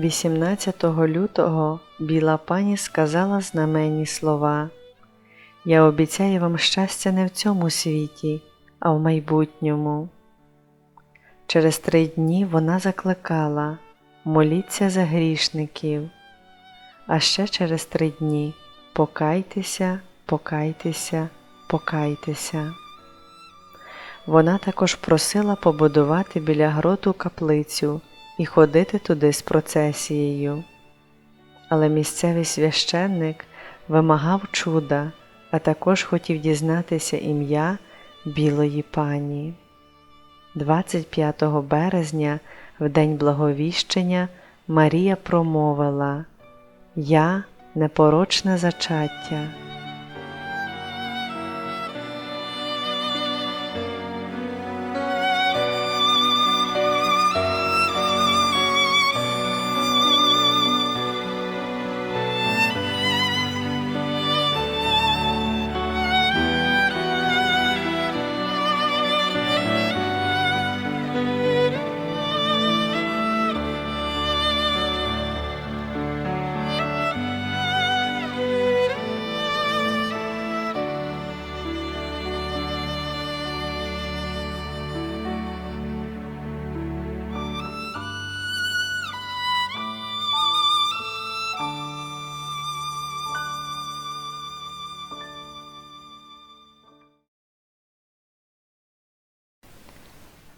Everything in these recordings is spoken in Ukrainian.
18 лютого біла пані сказала знаменні слова Я обіцяю вам щастя не в цьому світі, а в майбутньому. Через три дні вона закликала моліться за грішників, а ще через три дні покайтеся, покайтеся, покайтеся. Вона також просила побудувати біля гроту каплицю і ходити туди з процесією. Але місцевий священник вимагав чуда, а також хотів дізнатися ім'я Білої пані. 25 березня, в день благовіщення, Марія промовила Я непорочне зачаття.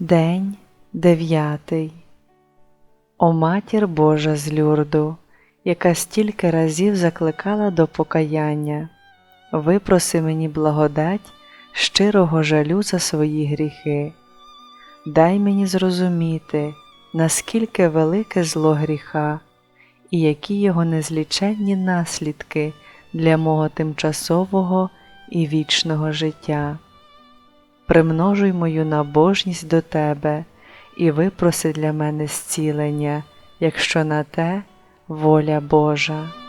День дев'ятий. О матір Божа з люрду, яка стільки разів закликала до покаяння, випроси мені благодать щирого жалю за свої гріхи. Дай мені зрозуміти, наскільки велике зло гріха, і які його незліченні наслідки для мого тимчасового і вічного життя примножуй мою набожність до Тебе і випроси для мене зцілення, якщо на те воля Божа.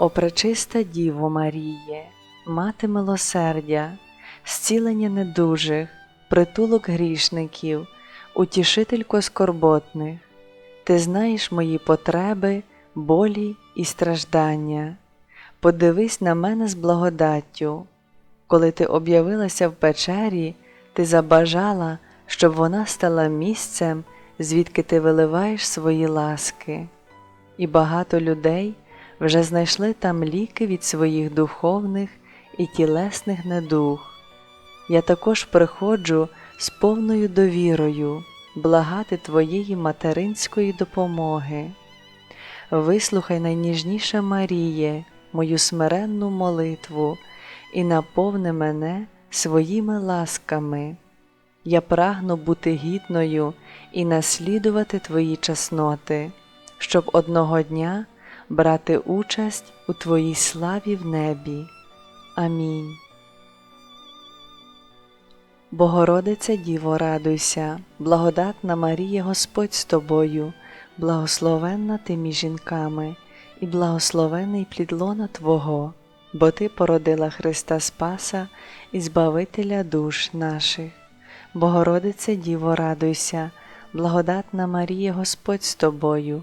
О пречиста Діво Маріє, мати милосердя, зцілення недужих, притулок грішників, утішителько скорботних, ти знаєш мої потреби, болі і страждання. Подивись на мене з благодаттю. Коли ти об'явилася в печері, ти забажала, щоб вона стала місцем, звідки ти виливаєш свої ласки, і багато людей вже знайшли там ліки від своїх духовних і тілесних недуг. Я також приходжу з повною довірою благати Твоєї материнської допомоги. Вислухай найніжніше Маріє, мою смиренну молитву і наповни мене своїми ласками. Я прагну бути гідною і наслідувати Твої чесноти, щоб одного дня брати участь у Твоїй славі в небі. Амінь. Богородице Діво, радуйся, благодатна Марія Господь з тобою, благословенна ти між жінками, і благословений плід лона Твого, бо Ти породила Христа Спаса і Збавителя душ наших. Богородице Діво, радуйся, благодатна Марія Господь з тобою,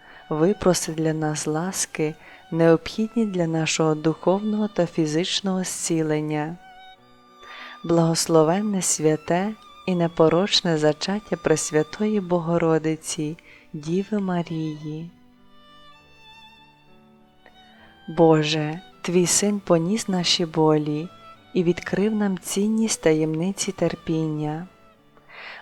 випроси для нас ласки, необхідні для нашого духовного та фізичного зцілення. Благословенне святе і непорочне зачаття Пресвятої Богородиці, Діви Марії. Боже, Твій син поніс наші болі і відкрив нам цінність таємниці терпіння.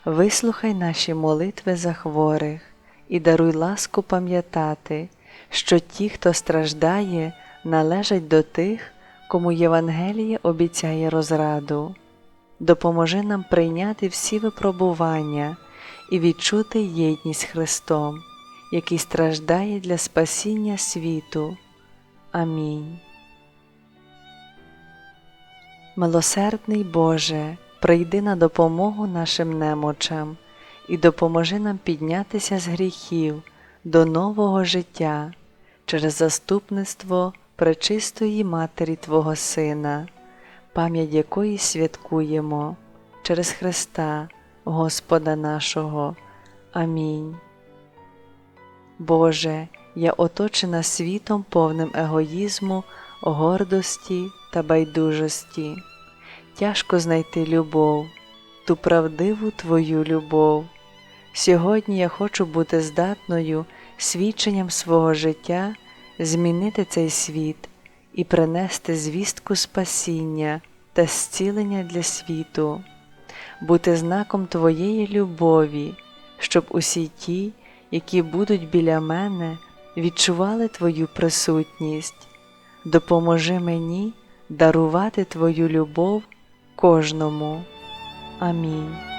Вислухай наші молитви за хворих і даруй ласку пам'ятати, що ті, хто страждає, належать до тих, кому Євангеліє обіцяє розраду. Допоможи нам прийняти всі випробування і відчути єдність Христом, який страждає для спасіння світу. Амінь. Милосердний Боже, прийди на допомогу нашим немочам і допоможи нам піднятися з гріхів до нового життя через заступництво пречистої Матері Твого Сина, пам'ять якої святкуємо через Христа, Господа нашого. Амінь. Боже, я оточена світом повним егоїзму, гордості та байдужості. Тяжко знайти любов, ту правдиву Твою любов. Сьогодні я хочу бути здатною свідченням свого життя змінити цей світ і принести звістку спасіння та зцілення для світу, бути знаком Твоєї любові, щоб усі ті, які будуть біля мене, відчували Твою присутність. Допоможи мені дарувати Твою любов кожному. Амінь.